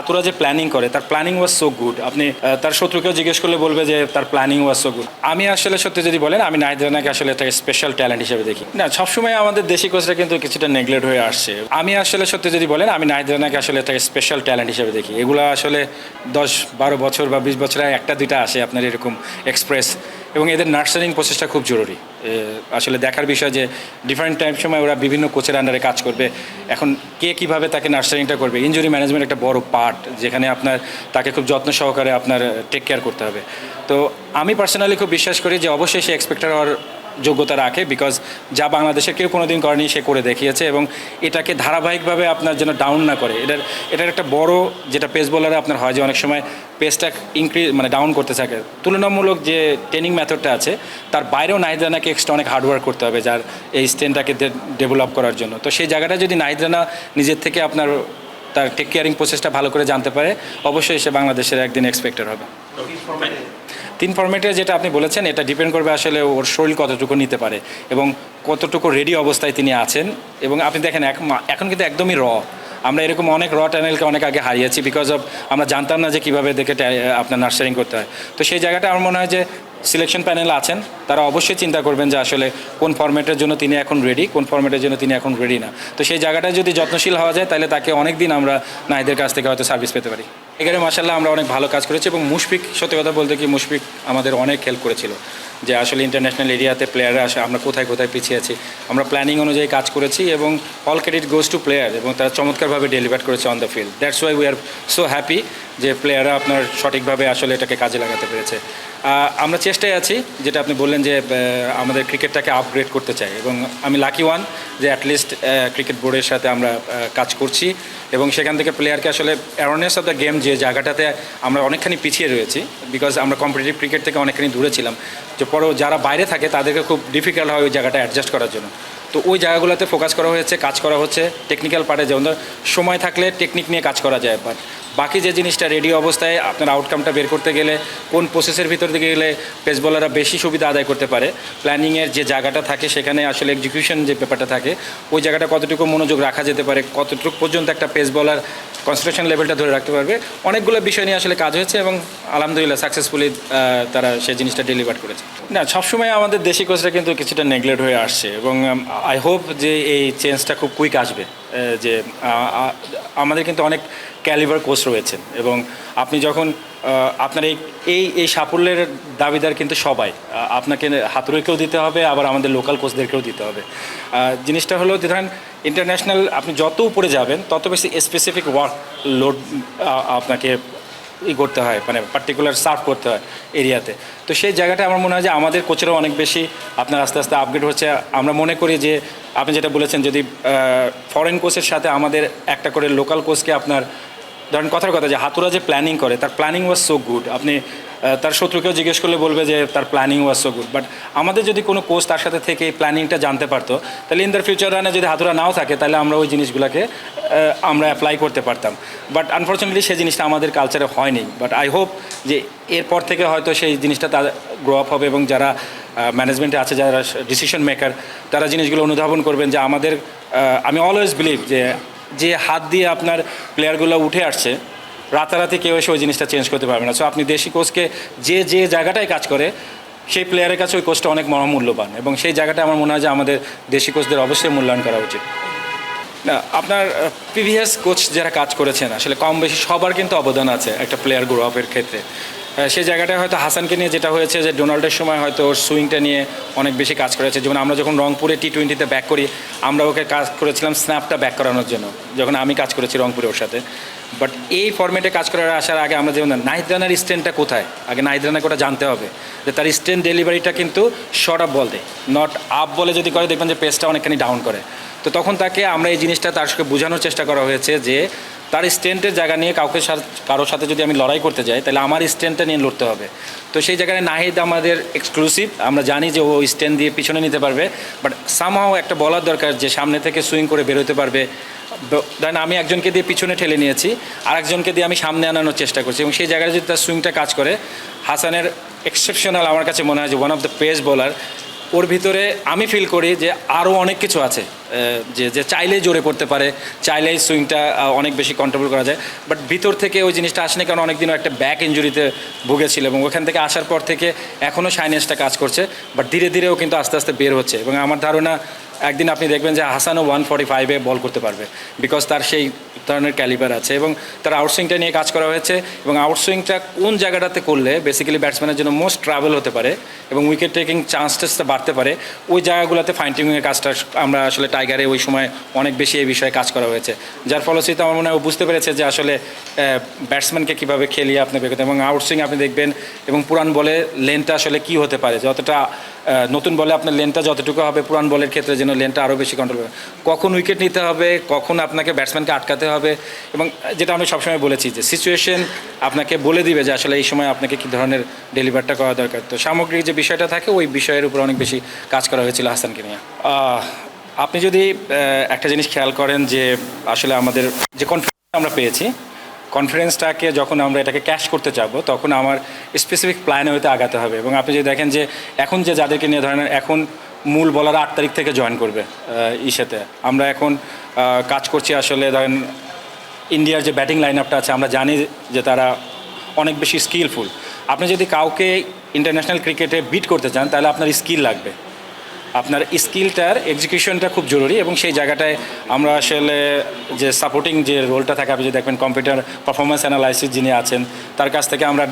হাতুরা যে প্ল্যানিং করে, তার প্ল্যানিং ওয়াজ সো গুড আপনি তার শত্রুকেও জিজ্ঞেস করলে বলবে যে তার প্ল্যানিং ওয়াজ সো গুড আমি আসলে সত্যি যদি বলেন, আমি নাহিদ রানাকে আসলে একটা স্পেশাল ট্যালেন্ট হিসেবে দেখি। না, সবসময় আমাদের দেশি কোচরা কিন্তু কিছুটা নেগলেক্ট হয়ে আসছে। আমি আসলে সত্যি যদি বলেন, আমি নাহিদ রানাকে আসলে একটা স্পেশাল ট্যালেন্ট হিসেবে দেখি। এগুলো আসলে দশ বারো বছর বা বিশ বছরে একটা দুইটা আসে, আপনার এরকম এক্সপ্রেস এবং এদের নার্সারিং প্রসেসটা খুব জরুরি। আসলে দেখার বিষয় যে ডিফারেন্ট টাইম সময় ওরা বিভিন্ন কোচের আন্ডারে কাজ করবে। এখন কে কীভাবে তাকে নার্সারিংটা করবে? ইঞ্জুরি ম্যানেজমেন্ট একটা বড় পার্ট যেখানে আপনার তাকে খুব যত্ন সহকারে আপনার টেক কেয়ার করতে হবে। তো আমি পার্সোনালি খুব বিশ্বাস করি যে অবশ্যই সে এক্সপেক্টার হওয়ার যোগ্যতা রাখে বিকজ যা বাংলাদেশের কেউ কোনোদিন করেনি, সে করে দেখিয়েছে এবং এটাকে ধারাবাহিকভাবে আপনার যেন ডাউন না করে। এটার এটার একটা বড় যেটা পেস বোলারে আপনার হয় যে অনেক সময় পেসটা ইনক্রিজ মানে ডাউন করতে থাকে। তুলনামূলক যে ট্রেনিং মেথডটা আছে, তার বাইরেও নাহিদ রানাকে এক্সট্রা অনেক হার্ডওয়ার্ক করতে হবে, যার এই স্ট্রেনটাকে ডেভেলপ করার জন্য। তো সেই জায়গাটা যদি নাহিদ রানা নিজের থেকে আপনার, তার টেক কেয়ারিং প্রসেসটা ভালো করে জানতে পারে, অবশ্যই সে বাংলাদেশের একদিন এক্সপেক্টেড হবে। তিন ফর্মেটে যেটা আপনি বলেছেন, এটা ডিপেন্ড করবে আসলে ওর শরীর কতটুকু নিতে পারে এবং কতটুকু রেডি অবস্থায় তিনি আছেন। এবং আপনি দেখেন এখন কিন্তু একদমই র আমরা এরকম অনেক র ট্যানেলকে অনেক আগে হারিয়েছি বিকজ অফ আমরা জানতাম না যে কীভাবে দেখে আপনার নার্সারিং করতে হয়। তো সেই জায়গাটা আমার মনে হয় যে সিলেকশন প্যানেল আছেন, তারা অবশ্যই চিন্তা করবেন যে আসলে কোন ফর্মেটের জন্য তিনি এখন রেডি কোন ফর্মেটের জন্য তিনি এখন রেডি না। তো সেই জায়গাটা যদি যত্নশীল হওয়া যায়, তাহলে তাকে অনেক দিন আমরা নাহিদের কাছ থেকে হয়তো সার্ভিস পেতে পারি। এখানে মাসাল্লাহ আমরা অনেক ভালো কাজ করেছি এবং মুশফিক, সত্যি কথা বলতে কি মুশফিক আমাদের অনেক হেল্প করেছিল। যে আসলে ইন্টারন্যাশনাল এরিয়াতে প্লেয়াররা আসে, আমরা কোথায় কোথায় পিছিয়ে আছি। আমরা প্ল্যানিং অনুযায়ী কাজ করেছি এবং all credit goes to player এবং তারা চমৎকারভাবে ডেলিভার করেছে on the field that's why we are so happy যে প্লেয়াররা আপনার সঠিকভাবে আসলে এটাকে কাজে লাগাতে পেরেছে। আমরা চেষ্টায় আছি, যেটা আপনি বললেন যে আমাদের ক্রিকেটটাকে আপগ্রেড করতে চাই। এবং আমি লাকি ওয়ান যে অ্যাটলিস্ট ক্রিকেট বোর্ডের সাথে আমরা কাজ করছি। এবং সেখান থেকে প্লেয়ারকে আসলে অ্যাওয়ারনেস অফ দ্য গেম যে জায়গাটাতে আমরা অনেকখানি পিছিয়ে রয়েছি বিকজ আমরা কম্পিটিটিভ ক্রিকেট থেকে অনেকখানি দূরে ছিলাম। যে পরেও যারা বাইরে থাকে, তাদেরকে খুব ডিফিকাল্ট হয় ওই জায়গাটা অ্যাডজাস্ট করার জন্য। তো ওই জায়গাগুলোতে ফোকাস করা হয়েছে, কাজ করা হচ্ছে টেকনিক্যাল পার্টে যেমন সময় থাকলে টেকনিক নিয়ে কাজ করা যায় বাট বাকি যে জিনিসটা রেডি অবস্থায়, আপনার আউটকামটা বের করতে গেলে, কোন প্রসেসের ভিতর দিকে গেলে পেস বলাররা বেশি সুবিধা আদায় করতে পারে। প্ল্যানিংয়ের যে জায়গাটা থাকে, সেখানে আসলে এক্সিকিউশন যে ব্যাপারটা থাকে, ওই জায়গাটা কতটুকু মনোযোগ রাখা যেতে পারে, কতটুকু পর্যন্ত একটা পেস বলার কনসেন্ট্রেশন লেভেলটা ধরে রাখতে পারবে, অনেকগুলো বিষয় নিয়ে আসলে কাজ হয়েছে এবং আলহামদুলিল্লাহ সাকসেসফুলি তারা সেই জিনিসটা ডেলিভার করেছে। না, সবসময় আমাদের দেশি কোচরা কিন্তু কিছুটা নেগলেক্ট হয়ে আসছে এবং আই হোপ যে এই চেঞ্জটা খুব কুইক আসবে। যে আমাদের কিন্তু অনেক ক্যালিভার কোচ রয়েছেন এবং আপনি যখন আপনার এই এই এই সাফল্যের দাবিদার কিন্তু সবাই আপনাকে হাতুড়িকেও দিতে হবে, আবার আমাদের লোকাল কোচদেরকেও দিতে হবে। জিনিসটা হলো যে ধরেন ইন্টারন্যাশনাল আপনি যত উপরে যাবেন, তত বেশি স্পেসিফিক ওয়ার্ক লোড আপনাকে ই করতে হয় মানে পার্টিকুলার সার্ভ করতে হয় এরিয়াতে। তো সেই জায়গাটা আমার মনে হয় যে আমাদের কোচেরও অনেক বেশি আপনার আস্তে আস্তে আপগ্রেড হচ্ছে। আমরা মনে করি যে আপনি যেটা বলেছেন যদি ফরেন কোচের সাথে আমাদের একটা করে লোকাল কোচকে আপনার ধরেন কথার কথা যে হাতুরা যে প্ল্যানিং করে, তার প্ল্যানিং ওয়াজ সো গুড আপনি তার শত্রুকেও জিজ্ঞেস করলে বলবে যে তার planning was so good but আমাদের যদি কোনো কোচ তার সাথে থেকে এই প্ল্যানিংটা জানতে পারতো, তাহলে ইন দ্য ফিউচার রানে যদি হাতুরা নাও থাকে, তাহলে আমরা ওই জিনিসগুলোকে আমরা অ্যাপ্লাই করতে পারতাম। বাট আনফর্চুনেটলি সেই জিনিসটা আমাদের কালচারে হয়নি। বাট আই হোপ যে এরপর থেকে হয়তো সেই জিনিসটা তার গ্রো আপ হবে এবং যারা ম্যানেজমেন্টে আছে, যারা ডিসিশন মেকার তারা জিনিসগুলো অনুধাবন করবেন যে আমাদের আমি অলওয়েজ বিলিভ যে যে হাত দিয়ে আপনার প্লেয়ারগুলো উঠে আসছে, রাতারাতি কেউ এসে ওই জিনিসটা চেঞ্জ করতে পারবে না। সো আপনি দেশি কোচকে যে যে জায়গাটায় কাজ করে, সেই প্লেয়ারের কাছে ওই কোচটা অনেক মহামূল্যবান এবং সেই জায়গাটা আমার মনে হয় যে আমাদের দেশি কোচদের অবশ্যই মূল্যায়ন করা উচিত। না, আপনার প্রিভিয়াস কোচ যারা কাজ করেছেন, আসলে কম বেশি সবার কিন্তু অবদান আছে একটা প্লেয়ার গ্রো আপের ক্ষেত্রে। সেই জায়গাটায় হয়তো হাসানকে নিয়ে যেটা হয়েছে যে ডোনাল্ডের সময় হয়তো ওর সুইংটা নিয়ে অনেক বেশি কাজ করেছে। যেমন আমরা যখন রংপুরে টি টোয়েন্টিতে ব্যাক করি, আমরা ওকে কাজ করেছিলাম স্ন্যাপটা ব্যাক করানোর জন্য, যখন আমি কাজ করেছি রংপুরে ওর সাথে। বাট এই ফর্মেটে কাজ করার আসার আগে আমরা যেমন নাহিদ রানার স্ট্রেনটা কোথায়? আগে নাহিদ ওটা জানতে হবে, যে তার স্ট্রেন ডেলিভারিটা কিন্তু শর্ট আপ বল দেয় নট আপ বলে যদি করে, দেখবেন যে পেসটা অনেকখানি ডাউন করে। তো তখন তাকে আমরা এই জিনিসটা তার সঙ্গে বোঝানোর চেষ্টা করা হয়েছে যে তার স্ট্রেন্থের জায়গা নিয়ে কাউকে কারোর সাথে যদি আমি লড়াই করতে যাই, তাহলে আমার স্ট্রেন্থটা নিয়ে লড়তে হবে। তো সেই জায়গায় নাহিদ আমাদের এক্সক্লুসিভ আমরা জানি যে ও স্ট্রেন্থ দিয়ে পিছনে নিতে পারবে বাট সামহাও একটা বলার দরকার যে সামনে থেকে সুইং করে বেরোতে পারবে। ধরেন আমি একজনকে দিয়ে পিছনে ঠেলে নিয়েছি আর একজনকে দিয়ে আমি সামনে আনানোর চেষ্টা করছি, এবং সেই জায়গায় যদি তার সুইংটা কাজ করে, হাসানের এক্সেপশনাল আমার কাছে মনে হয় যে one of the pace bowler ওর ভিতরে আমি ফিল করি যে আরও অনেক কিছু আছে যে যে চাইলেই জোরে পড়তে পারে, চাইলেই সুইংটা অনেক বেশি কন্ট্রোল করা যায় বাট ভিতর থেকে ওই জিনিসটা আসেনি কারণ অনেকদিনও একটা ব্যাক ইঞ্জুরিতে ভুগেছিল এবং ওখান থেকে আসার পর থেকে এখনও সাইনেসটা কাজ করছে বাট ধীরে ধীরেও কিন্তু আস্তে আস্তে বের হচ্ছে এবং আমার ধারণা একদিন আপনি দেখবেন যে হাসানও ওয়ান ফর্টি ফাইভে বল করতে পারবে বিকজ তার সেই ধরনের ক্যালিবার আছে এবং তার আউটসুইংটা নিয়ে কাজ করা হয়েছে এবং আউটসুইংটা কোন জায়গাটাতে করলে বেসিক্যালি ব্যাটসম্যানের জন্য মোস্ট ট্রাভেল হতে পারে এবং উইকেট টেকিং চান্সটা বাড়তে পারে, ওই জায়গাগুলোতে ফাইন কাজটা আমরা আসলে টাইগারে ওই সময় অনেক বেশি এই বিষয়ে কাজ করা হয়েছে। যার ফলশ্রুতিতে আমার মনে হয় বুঝতে পেরেছে যে আসলে ব্যাটসম্যানকে কীভাবে খেলিয়ে আপনি বের এবং আউটসুইং আপনি দেখবেন এবং পুরান বলে লেনটা আসলে কি হতে পারে যতটা নতুন বলে আপনার লেনটা যতটুকু হবে, পুরান বলের ক্ষেত্রে যেন লেনটা আরও বেশি কন্ট্রোল হবে। কখন উইকেট নিতে হবে, কখন আপনাকে ব্যাটসম্যানকে আটকাতে হবে, এবং যেটা আমি সবসময় বলেছি যে সিচুয়েশন আপনাকে বলে দিবে যে আসলে এই সময় আপনাকে কী ধরনের ডেলিভারটা করা দরকার। তো সামগ্রিক যে বিষয়টা থাকে, ওই বিষয়ের উপর অনেক বেশি কাজ করা হয়েছিল হাসানকে নিয়ে। আপনি যদি একটা জিনিস খেয়াল করেন যে আসলে আমাদের যে কনফিডেন্স আমরা পেয়েছি কনফিডেন্সটাকে যখন আমরা এটাকে ক্যাশ করতে চাবো, তখন আমার স্পেসিফিক প্ল্যানে হইতে আগাতে হবে। এবং আপনি যদি দেখেন যে এখন যে যাদেরকে নিয়ে ধরেন, এখন মূল বলার আট তারিখ থেকে জয়েন করবে ইসেতে। আমরা এখন কাজ করছি আসলে ধরেন ইন্ডিয়ার যে ব্যাটিং লাইন আপটা আছে, আমরা জানি যে তারা অনেক বেশি স্কিলফুল আপনি যদি কাউকে ইন্টারন্যাশনাল ক্রিকেটে বিট করতে চান, তাহলে আপনার স্কিল লাগবে। আপনার স্কিলটার এক্সিকিউশনটা খুব জরুরি এবং সেই জায়গাটায় আমরা আসলে যে সাপোর্টিং যে রোলটা থাকে, আপনি যদি দেখবেন কম্পিউটার পারফরমেন্স অ্যানালাইসিস যিনি আছেন, তার কাছ থেকে আমরা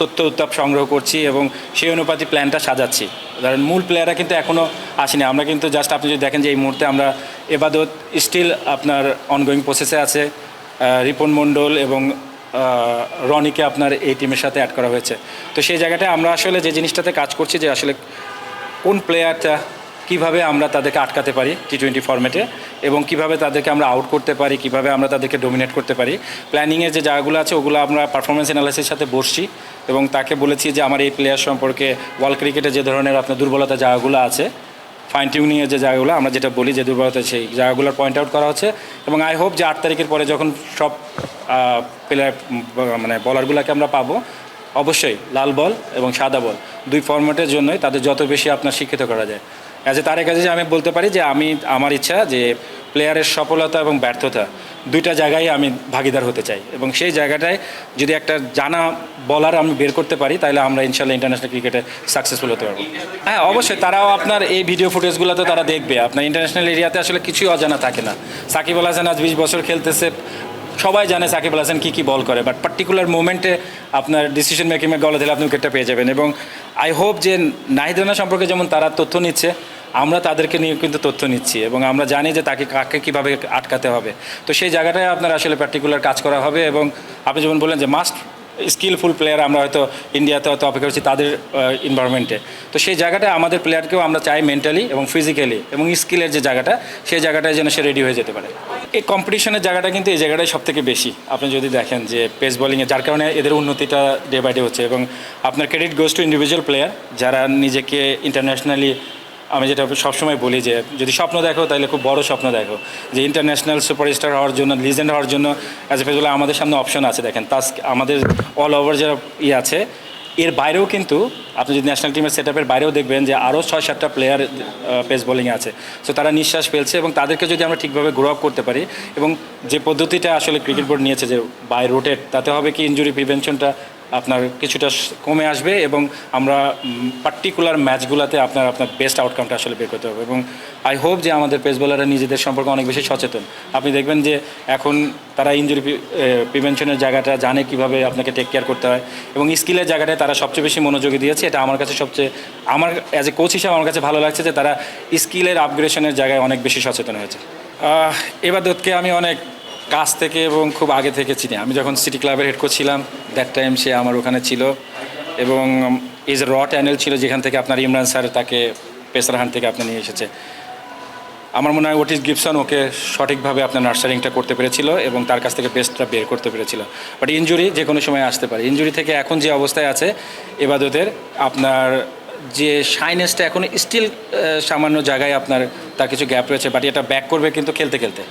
তথ্য উত্তাপ সংগ্রহ করছি এবং সেই অনুপাতে প্ল্যানটা সাজাচ্ছি। ধরেন মূল প্লেয়াররা কিন্তু এখনও আসেনি। আমরা কিন্তু জাস্ট আপনি যদি দেখেন যে এই মুহূর্তে আমরা এবাদত স্টিল আপনার অনগোয়িং প্রসেসে আছে রিপন মণ্ডল এবং রনিকে আপনার এই টিমের সাথে অ্যাড করা হয়েছে। তো সেই জায়গাটায় আমরা আসলে যে জিনিসটাতে কাজ করছি যে আসলে কোন প্লেয়ারটা কীভাবে আমরা তাদেরকে আটকাতে পারি টি টোয়েন্টি ফর্মেটে এবং কীভাবে তাদেরকে আমরা আউট করতে পারি, কীভাবে আমরা তাদেরকে ডোমিনেট করতে পারি। প্ল্যানিংয়ের যে জায়গাগুলো আছে, ওগুলো আমরা পারফরমেন্স অ্যানালাইসিসের সাথে বসছি এবং তাকে বলেছি যে আমার এই প্লেয়ার সম্পর্কে ওয়ার্ল্ড ক্রিকেটে যে ধরনের আপনার দুর্বলতা জায়গাগুলো আছে ফাইন টিউনিংয়ের যে জায়গাগুলো, আমরা যেটা বলি যে দুর্বলতা, সেই জায়গাগুলোর পয়েন্ট আউট করা হচ্ছে এবং আই হোপ যে আট তারিখের পরে যখন সব প্লেয়ার মানে বলারগুলোকে আমরা পাবো, অবশ্যই লাল বল এবং সাদা বল। দুই ফরম্যাটের জন্যই তাদের যত বেশি আপনার শিক্ষিত করা যায়। অ্যাজ এ তার কাছে যে আমি বলতে পারি যে আমি, আমার ইচ্ছা যে প্লেয়ারের সফলতা এবং ব্যর্থতা দুইটা জায়গায় আমি ভাগিদার হতে চাই। এবং সেই জায়গাটায় যদি একটা জানা বলার আমি বের করতে পারি তাহলে আমরা ইনশাল্লাহ ইন্টারন্যাশনাল ক্রিকেটে সাকসেসফুল হতে পারব। হ্যাঁ অবশ্যই তারাও আপনার এই ভিডিও ফুটেজগুলো তো তারা দেখবে। আপনার ইন্টারন্যাশনাল এরিয়াতে আসলে কিছুই অজানা থাকে না। সাকিব আল হাসান আজ বিশ বছর খেলতেছে, সবাই জানে সাকিব আল হাসান কী কী বল করে। বাট পার্টিকুলার মোমেন্টে আপনার ডিসিশন মেকিংয়ে গলা দিলে আপনি উইকেটটা পেয়ে যাবেন। এবং আই হোপ যে নাহিদ রানা সম্পর্কে যেমন তারা তথ্য নিচ্ছে, আমরা তাদেরকে নিয়ে কিন্তু তথ্য নিচ্ছি এবং আমরা জানি যে তাকে কাকে কীভাবে আটকাতে হবে। তো সেই জায়গাটায় আপনার আসলে পার্টিকুলার কাজ করা হবে এবং আপনি যেমন বললেন যে মাস্ট স্কিলফুল প্লেয়ার আমরা হয়তো ইন্ডিয়াতে হয়তো অপেক্ষা করছি তাদের ইনভারনমেন্টে তো সেই জায়গাটা আমাদের প্লেয়ারকেও আমরা চাই মেন্টালি এবং ফিজিক্যালি এবং স্কিলের যে জায়গাটা, সেই জায়গাটায় যেন সে রেডি হয়ে যেতে পারে। এই কম্পিটিশনের জায়গাটা কিন্তু এই জায়গাটাই সব থেকে বেশি। আপনি যদি দেখেন যে পেস বোলিংয়ে যার কারণে এদের উন্নতিটা ডে বাই ডে হচ্ছে এবং আপনার credit goes to individual player যারা নিজেকে ইন্টারন্যাশনালি আমি যেটা সবসময় বলি যে, যদি স্বপ্ন দেখো, তাহলে খুব বড় স্বপ্ন দেখো। যে ইন্টারন্যাশনাল সুপারস্টার হওয়ার জন্য লিজেন্ড হওয়ার জন্য অ্যাজ এ ফেজুল্লাহ আমাদের সামনে অপশন আছে দেখেন। তাস আমাদের অল ওভার যারা ই আছে, এর বাইরেও কিন্তু আপনি যদি ন্যাশনাল টিমের সেট আপের বাইরেও দেখবেন যে আরও ছয়, সাতটা প্লেয়ার পেস বোলিংয়ে আছে। সো তারা নিঃশ্বাস ফেলছে এবং তাদেরকে যদি আমরা ঠিকভাবে গ্রো আপ করতে পারি এবং যে পদ্ধতিটা আসলে ক্রিকেট বোর্ড নিয়েছে যে বাই রোটেট তাতে হবে কি ইঞ্জুরি প্রিভেনশনটা আপনার কিছুটা কমে আসবে এবং আমরা পার্টিকুলার ম্যাচগুলোতে আপনার আপনার বেস্ট আউটকামটা আসলে বের করতে হবে এবং আই হোপ যে আমাদের পেস বোলাররা নিজেদের সম্পর্কে অনেক বেশি সচেতন। আপনি দেখবেন যে এখন তারা ইঞ্জুরি প্রিভেনশনের জায়গাটা জানে কীভাবে আপনাকে টেক কেয়ার করতে হয় এবং স্কিলের জায়গাটায় তারা সবচেয়ে বেশি মনোযোগী দিয়েছে। এটা আমার কাছে সবচেয়ে আমার অ্যাজ এ কোচ হিসাবে আমার কাছে ভালো লাগছে যে তারা স্কিলের আপগ্রেশনের জায়গায় অনেক বেশি সচেতন হয়েছে। আহ, এবাদতকে আমি অনেক কাছ থেকে এবং খুব আগে থেকে চিনি। আমি যখন সিটি ক্লাবের হেড কোচ ছিলাম দ্যাট টাইম সে আমার ওখানে ছিল এবং ইজ র ট্যানেল ছিল যেখান থেকে আপনার ইমরান স্যার তাকে পেসারহান থেকে আপনি নিয়ে এসেছে। আমার মনে হয় ওটিস গিপসন ওকে সঠিকভাবে আপনার নার্সারিংটা করতে পেরেছিল এবং তার কাছ থেকে বেস্টটা বের করতে পেরেছিল। বাট ইঞ্জুরি যে কোনো সময় আসতে পারে। ইঞ্জুরি থেকে এখন যে অবস্থায় আছে, এবাদতের আপনার যে শাইনেসটা এখন স্টিল সামান্য জায়গায় আপনার তার কিছু গ্যাপ রয়েছে বাট এটা ব্যাক করবে কিন্তু খেলতে খেলতে।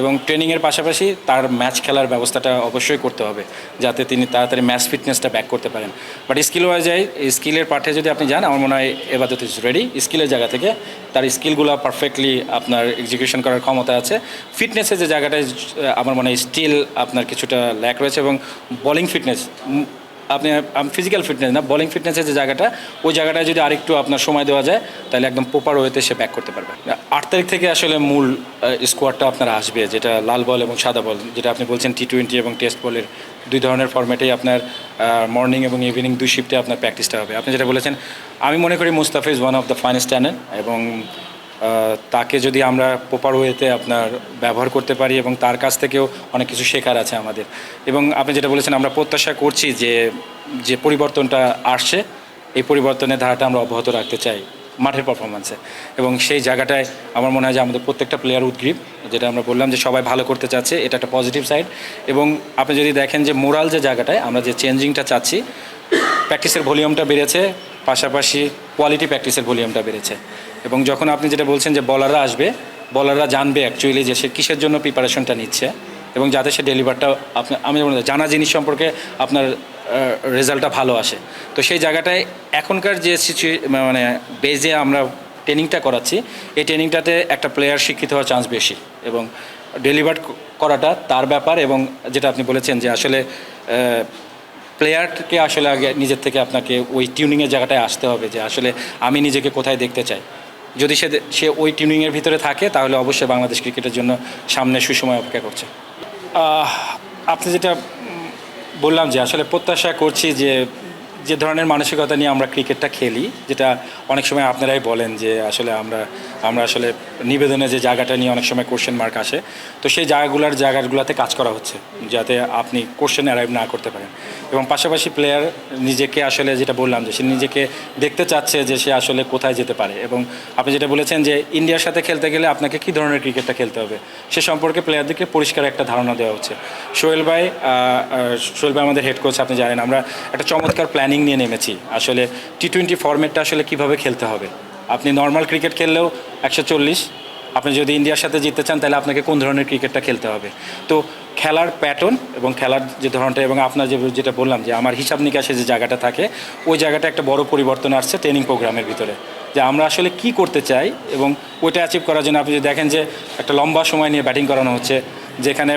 এবং ট্রেনিংয়ের পাশাপাশি তার ম্যাচ খেলার ব্যবস্থাটা অবশ্যই করতে হবে, যাতে তিনি তাড়াতাড়ি ম্যাচ ফিটনেসটা ব্যাক করতে পারেন। বাট স্কিল ওয়াইজ স্কিলের পাঠে যদি আপনি যান, আমার মনে হয় এবাদত ইজ রেডি স্কিলের জায়গা থেকে তার স্কিলগুলো পারফেক্টলি আপনার এক্সিকিউশন করার ক্ষমতা আছে। ফিটনেসের যে জায়গাটায়, আমার মনে হয় স্টিল আপনার কিছুটা ল্যাক রয়েছে এবং বোলিং ফিটনেস আপনি ফিজিক্যাল ফিটনেস না বলিং ফিটনেসের যে জায়গাটা, ওই জায়গাটায় যদি আরেকটু আপনার সময় দেওয়া যায়, তাহলে একদম প্রপার ওয়েতে সে ব্যাক করতে পারবে। আট তারিখ থেকে আসলে মূল স্কোয়াডটা আপনার আসবে, যেটা লাল বল এবং সাদা বল, যেটা আপনি বলছেন টি টোয়েন্টি এবং টেস্ট বলের দুই ধরনের ফর্ম্যাটেই আপনার মর্নিং এবং ইভিনিং দুই শিফটে আপনার প্র্যাকটিসটা হবে। আপনি যেটা বলেছেন, আমি মনে করি Mustafa is one of the finest talent এবং তাকে যদি আমরা প্রপার ওয়েতে আপনার ব্যবহার করতে পারি এবং তার কাছ থেকেও অনেক কিছু শেখার আছে আমাদের। এবং আপনি যেটা বলেছেন, আমরা প্রত্যাশা করছি যে যে পরিবর্তনটা আসছে, এই পরিবর্তনের ধারাটা আমরা অব্যাহত রাখতে চাই মাঠের পারফরমেন্সে এবং সেই জায়গাটায় আমার মনে হয় যে, আমাদের প্রত্যেকটা প্লেয়ার উদ্গ্রীব, যেটা আমরা বললাম যে, সবাই ভালো করতে চাচ্ছে, এটা একটা পজিটিভ সাইড এবং আপনি যদি দেখেন যে, মোরাল যে জায়গাটায় আমরা যে চেঞ্জিংটা চাচ্ছি প্র্যাকটিসের ভলিউমটা বেড়েছে, পাশাপাশি কোয়ালিটি প্র্যাকটিসের ভলিউমটা বেড়েছে। এবং যখন আপনি যেটা বলছেন যে বলাররা আসবে, বলাররা জানবে অ্যাকচুয়ালি যে সে কিসের জন্য প্রিপারেশনটা নিচ্ছে এবং যাতে সে ডেলিভারটা আপনার আমি যেমন জানা জিনিস সম্পর্কে আপনার রেজাল্টটা ভালো আসে। তো সেই জায়গাটায় এখনকার যে সিচুয়ে মানে বেজে আমরা ট্রেনিংটা করাচ্ছি, এই ট্রেনিংটাতে একটা প্লেয়ার শিক্ষিত হওয়ার চান্স বেশি এবং ডেলিভার করাটা তার ব্যাপার এবং যেটা আপনি বলেছেন যে আসলে প্লেয়ারকে আসলে আগে নিজের থেকে আপনাকে ওই টিউনিংয়ের জায়গাটায় আসতে হবে যে আসলে আমি নিজেকে কোথায় দেখতে চাই। যদি সে সে ওই টিউনিংয়ের ভিতরে থাকে, তাহলে অবশ্যই বাংলাদেশ ক্রিকেটের জন্য সামনে সুসময় অপেক্ষা করছে। আপনি যেটা বললাম যে আসলে প্রত্যাশা করছি যে যে ধরনের মানসিকতা নিয়ে আমরা ক্রিকেটটা খেলি, যেটা অনেক সময় আপনারাই বলেন যে আসলে আমরা আমরা আসলে নিবেদনে যে জায়গাটা নিয়ে অনেক সময় কোশ্চেন মার্ক আসে, তো সেই জায়গাগুলোর জায়গাগুলোতে কাজ করা হচ্ছে, যাতে আপনি কোশ্চেন অ্যারাইভ না করতে পারেন। এবং পাশাপাশি প্লেয়ার নিজেকে আসলে যেটা বললাম যে সে নিজেকে দেখতে চাচ্ছে যে সে আসলে কোথায় যেতে পারে। এবং আপনি যেটা বলেছেন যে ইন্ডিয়ার সাথে খেলতে গেলে আপনাকে কী ধরনের ক্রিকেটটা খেলতে হবে, সে সম্পর্কে প্লেয়ারদেরকে পরিষ্কার একটা ধারণা দেওয়া হচ্ছে। সোহেল ভাই সোহেল ভাই আমাদের হেড কোচ আপনি জানেন, আমরা একটা চমৎকার প্ল্যানিং নিয়ে নেমেছি। আসলে টি টোয়েন্টি ফর্মেটটা আসলে কীভাবে খেলতে হবে? আপনি নর্মাল ক্রিকেট খেললেও একশো চল্লিশ। আপনি যদি ইন্ডিয়ার সাথে জিততে চান, তাহলে আপনাকে কোন ধরনের ক্রিকেটটা খেলতে হবে? তো খেলার প্যাটার্ন এবং খেলার যে ধরনটা এবং আপনার যে যেটা বললাম যে আমার হিসাব নিকাশে যে জায়গাটা থাকে, ওই জায়গাটা একটা বড় পরিবর্তন আসছে ট্রেনিং প্রোগ্রামের ভিতরে। যে আমরা আসলে কি করতে চাই এবং ওইটা অ্যাচিভ করার জন্য আপনি যদি দেখেন যে একটা লম্বা সময় নিয়ে ব্যাটিং করানো হচ্ছে যেখানে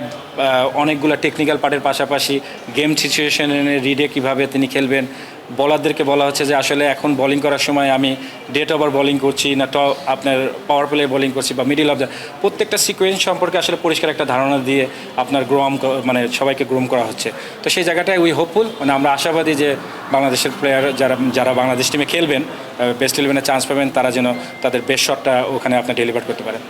অনেকগুলো টেকনিক্যাল পার্টের পাশাপাশি গেম সিচুয়েশনে রিডে কীভাবে তিনি খেলবেন, বলারদেরকে বলা হচ্ছে যে আসলে এখন বোলিং করার সময় আমি ডেট ওভার বোলিং করছি না ট আপনার পাওয়ার প্লে বোলিং করছি বা মিডিল অফ দ্য প্রত্যেকটা সিকোয়েন্স সম্পর্কে আসলে পরিষ্কার একটা ধারণা দিয়ে আপনার গ্রোম মানে সবাইকে গ্রোম করা হচ্ছে। তো সেই জায়গাটায় উই হোপফুল মানে আমরা আশাবাদী যে বাংলাদেশের প্লেয়ার যারা যারা বাংলাদেশ টিমে খেলবেন বেস্ট ইলেভেনে চান্স পাবেন, তারা যেন তাদের বেস্ট শটটা ওখানে আপনার ডেলিভার করতে পারেন